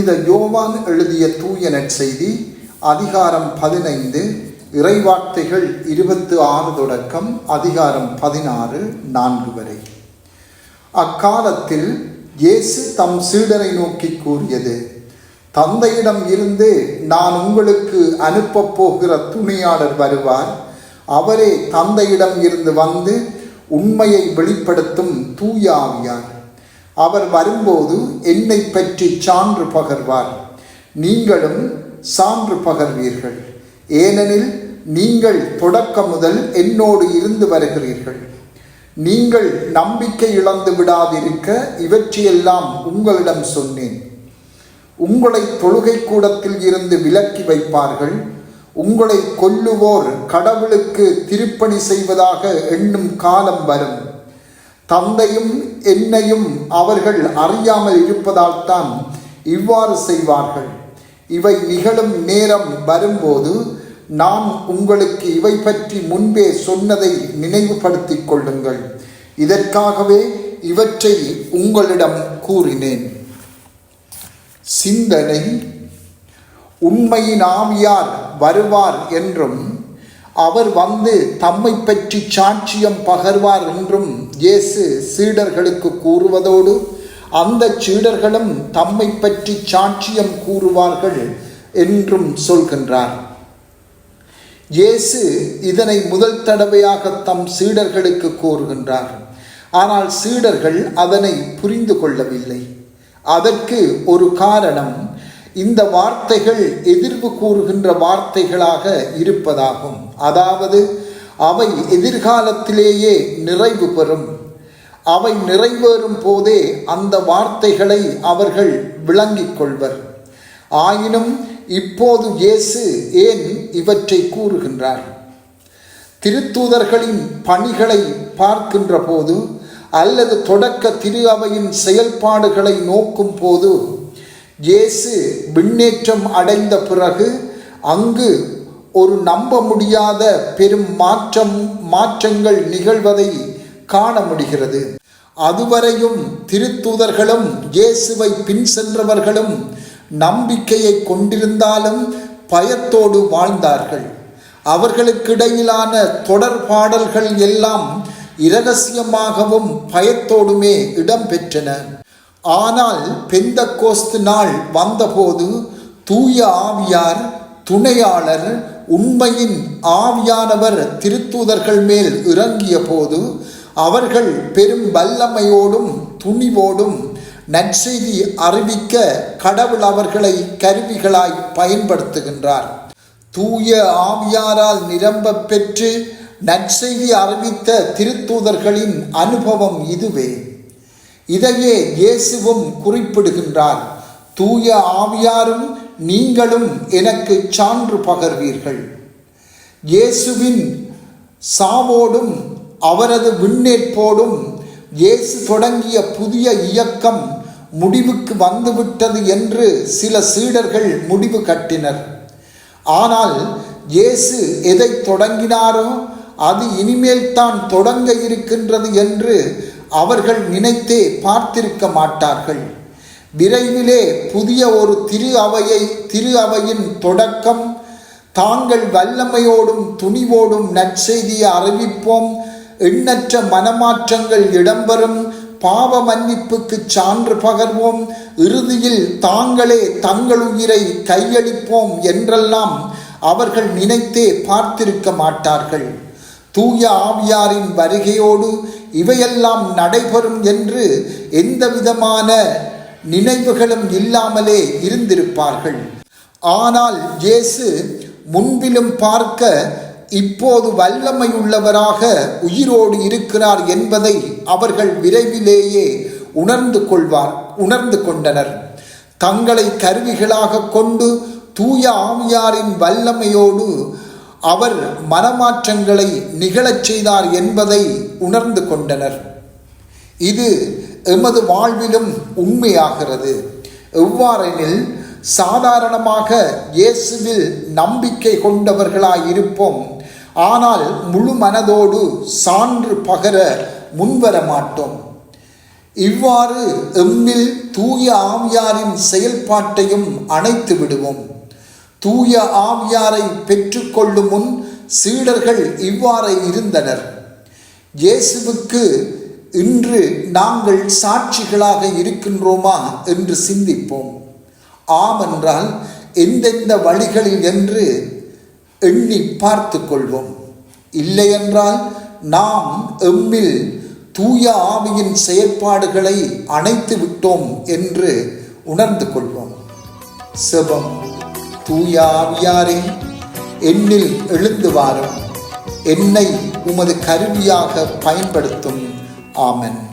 புனித யோவான் எழுதிய தூய நற்செய்தி அதிகாரம் பதினைந்து இறைவார்த்தைகள் இருபத்து ஆறு தொடக்கம் அதிகாரம் பதினாறு நான்கு வரை. அக்காலத்தில் இயேசு தம் சீடரை நோக்கி கூறியது தந்தையிடம் இருந்து நான் உங்களுக்கு அனுப்பப் போகிற துணையாளர் வருவார். அவரே தந்தையிடம் இருந்து வந்து உண்மையை வெளிப்படுத்தும் தூயாவியார் அவர் வரும்போது என்னை பற்றி சான்று பகர்வார். நீங்களும் சான்று பகர்வீர்கள். ஏனெனில் நீங்கள் தொடக்கம் முதல் என்னோடு இருந்து வருகிறீர்கள். நீங்கள் நம்பிக்கை இழந்து விடாதிருக்க இவற்றையெல்லாம் உங்களிடம் சொன்னேன். உங்களை தொழுகை கூடத்தில் இருந்து விலக்கி வைப்பார்கள். உங்களை கொல்லுவோர் கடவுளுக்கு திருப்பணி செய்வதாக எண்ணும் காலம் வரும். தந்தையும் என்னையும் அவர்கள் அறியாமல் இருப்பதால் தான் இவ்வாறு செய்வார்கள். இவை நிகழும் நேரம் வரும்போது நான் உங்களுக்கு இவை பற்றி முன்பே சொன்னதை நினைவுபடுத்திக் கொள்ளுங்கள். இதற்காகவே இவற்றை உங்களிடம் கூறினேன். சிந்தனை உண்மையின் ஆவியார் வருவார் என்றும் அவர் வந்து தம்மை பற்றி சாட்சியம் பகர்வார் என்றும் இயேசு சீடர்களுக்கு கூறுவதோடு அந்த சீடர்களும் தம்மை பற்றி சாட்சியம் கூறுவார்கள் என்றும் சொல்கின்றார். இயேசு இதனை முதல் தடவையாக தம் சீடர்களுக்கு கூறுகின்றார். ஆனால் சீடர்கள் அதனை புரிந்து கொள்ளவில்லை. அதற்கு ஒரு காரணம் இந்த வார்த்தைகள் எதிர்வு கூறுகின்ற வார்த்தைகளாக இருப்பதாகும். அதாவது அவை எதிர்காலத்திலேயே நிறைவு பெறும். அவை நிறைவேறும் போதே அந்த வார்த்தைகளை அவர்கள் விளங்கிக் கொள்வர். ஆயினும் இப்போது இயேசு ஏன் இவற்றை கூறுகின்றார்? திருத்தூதர்களின் பணிகளை பார்க்கின்ற போது அல்லது தொடக்க திரு அவையின் செயல்பாடுகளை நோக்கும் போது இயேசு விண்ணேற்றம் அடைந்த பிறகு அங்கு ஒரு நம்ப முடியாத பெரும் மாற்றம் மாற்றங்கள் நிகழ்வதை காண முடிகிறது. அதுவரையும் திருத்தூதர்களும் இயேசுவை பின் சென்றவர்களும் நம்பிக்கையை கொண்டிருந்தாலும் பயத்தோடு வாழ்ந்தார்கள். அவர்களுக்கிடையிலான தொடர் பாடல்கள் எல்லாம் இரகசியமாகவும் பயத்தோடுமே இடம்பெற்றன. ஆனால் பெந்த கோஸ்து நாள் வந்தபோது தூய ஆவியார் துணையாளர் உண்மையின் ஆவியானவர் திருத்தூதர்கள் மேல் இறங்கிய போது அவர்கள் பெரும் வல்லமையோடும் துணிவோடும் நற்செய்தி அறிவிக்க கடவுள் அவர்களை கருவிகளாய் பயன்படுத்துகின்றார். தூய ஆவியாரால் நிரம்ப பெற்று நற்செய்தி அறிவித்த திருத்தூதர்களின் அனுபவம் இதுவே. இதையே இயேசுவும் குறிப்பிடுகின்றார். தூய ஆவியாரும் நீங்களும் எனக்கு சான்று பகர்வீர்கள். இயேசுவின் சாவோடும் அவரது விண்ணேற்போடும் இயேசு தொடங்கிய புதிய இயக்கம் முடிவுக்கு வந்துவிட்டது என்று சில சீடர்கள் முடிவு கட்டினர். ஆனால் இயேசு எதை தொடங்கினாரோ அது இனிமேல் தான் தொடங்க இருக்கின்றது என்று அவர்கள் நினைத்தே பார்த்திருக்க மாட்டார்கள். விரைவிலே புதிய ஒரு திரு அவையை திரு அவையின் தொடக்கம். தாங்கள் வல்லமையோடும் துணிவோடும் நற்செய்தியை அறிவிப்போம். எண்ணற்ற மனமாற்றங்கள் இடம்பெறும். பாவ மன்னிப்புக்கு சான்று பகர்வோம். இறுதியில் தாங்களே தங்கள் உயிரை கையளிப்போம் என்றெல்லாம் அவர்கள் நினைத்தே பார்த்திருக்க மாட்டார்கள். தூய ஆவியாரின் வருகையோடு இவையெல்லாம் நடைபெறும் என்று எந்தவிதமான நினைவுகளும் இல்லாமலே இருந்திருப்பார்கள். ஆனால் இயேசு முன்பிலும் பார்க்க இப்போது வல்லமையுள்ளவராக உயிரோடு இருக்கிறார் என்பதை அவர்கள் விரைவிலேயே உணர்ந்து கொள்வார் உணர்ந்து கொண்டனர். தங்களை கருவிகளாக கொண்டு தூய ஆவியாரின் வல்லமையோடு அவர் மனமாற்றங்களை நிகழச் செய்தார் என்பதை உணர்ந்து கொண்டனர். இது எமது வாழ்விலும் உண்மையாகிறது. எவ்வாறெனில் சாதாரணமாக இயேசுவில் நம்பிக்கை கொண்டவர்களாய் இருப்போம் ஆனால் முழு மனதோடு சான்று பகர முன்வர மாட்டோம். இவ்வாறு எம்மில் தூய ஆவியாரின் செயல்பாட்டையும் அணைத்து விடுவோம். தூய ஆவியாரை பெற்றுக்கொள்ளும் முன் சீடர்கள் இவ்வாறு இருந்தனர். இயேசுவுக்கு இன்று நாங்கள் சாட்சிகளாக இருக்கின்றோமா என்று சிந்திப்போம். ஆம் என்றால் எந்தெந்த வழிகளில் என்று எண்ணி பார்த்து கொள்வோம் இல்லையென்றால் நாம் எம்மில் தூய ஆவியின் செயற்பாடுகளை அணைத்து விட்டோம் என்று உணர்ந்து கொள்வோம். செபம் தூய ஆவியாரே என்னில் எழுந்து வாரும். என்னை உமது கருவியாக பயன்படுத்தும். Amen.